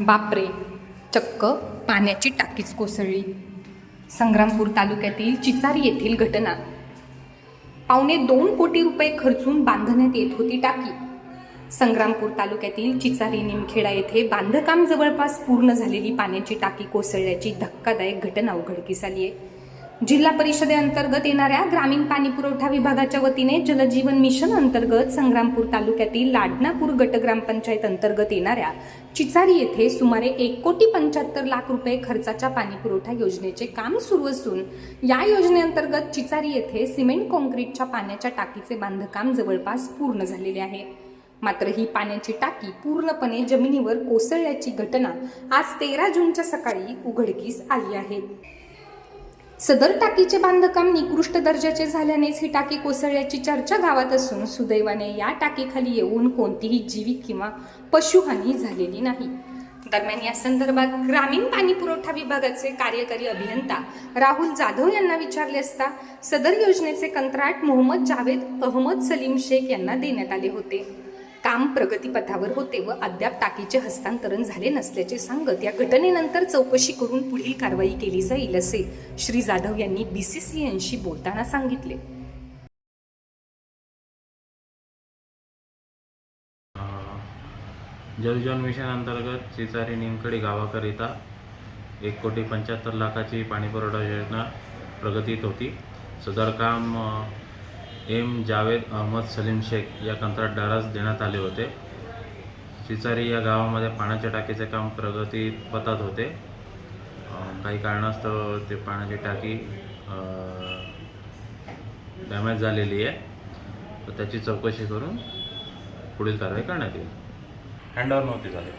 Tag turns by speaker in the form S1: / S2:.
S1: बापरे चक्क पाण्याची टाकीच कोसळली. संग्रामपूर तालुक्यातील चिचारी येथील घटना. पावणे दोन कोटी रुपये खर्चून बांधण्यात येत होती टाकी. संग्रामपूर तालुक्यातील चिचारी निमखेडा येथे बांधकाम जवळपास पूर्ण झालेली पाण्याची टाकी कोसळल्याची धक्कादायक घटना उघडकीस आली आहे जिल्हा परिषदेअंतर्गत येणाऱ्या ग्रामीण पाणी पुरवठा विभागाच्या वतीने जलजीवन मिशन अंतर्गत संग्रामपूर तालुक्यातील लाडनापूर गट ग्रामपंचायत अंतर्गत येणाऱ्या चिचारी येथे सुमारे एक कोटी पंच्याहत्तर लाख रुपये खर्चाच्या पाणी पुरवठा योजनेचे काम सुरू असून या योजनेअंतर्गत चिचारी येथे सिमेंट कॉन्क्रीटच्या पाण्याच्या टाकीचे बांधकाम जवळपास पूर्ण झालेले आहे. मात्र ही पाण्याची टाकी पूर्णपणे जमिनीवर कोसळल्याची घटना आज तेरा जूनच्या सकाळी उघडकीस आली आहे. सदर टाकीचे बांधकाम निकृष्ट दर्जाचे झाल्यानेच ही टाकी कोसळल्याची चर्चा गावात असून सुदैवाने या टाकीखाली येऊन कोणतीही जीवित किंवा पशुहानी झालेली नाही. दरम्यान या संदर्भात ग्रामीण पाणी पुरवठा विभागाचे कार्यकारी अभियंता राहुल जाधव यांना विचारले असता सदर योजनेचे कंत्राट मोहम्मद जावेद अहमद सलीम शेख यांना देण्यात आले होते. काम प्रगतीपथावर होते व अद्याप टाकीचे हस्तांतरण झाले नसल्याचे सांगत या घटनेनंतर चौकशी करून पुढील कारवाई केली जाईल असे श्री जाधव यांनी बी सी सी यांशी बोलताना सांगितले.
S2: जलजीवन मिशन अंतर्गत चिचारी निमखडी गावाकरिता एक कोटी पंच्याहत्तर लाखाची पाणीपुरवठा योजना प्रगतीत होती. सदर काम एम जावेद अहमद सलीम शेख या कंत्राटदारास देण्यात आले होते. चिचारी या गावामध्ये पाण्याच्या टाकीचे काम प्रगतीपथात होते. काही कारणास्तव ते पाण्याची टाकी डॅमेज झालेली आहे. तर त्याची चौकशी करून पुढील कारवाई करण्यात येईल. हँडओव्हर नव्हती झाली.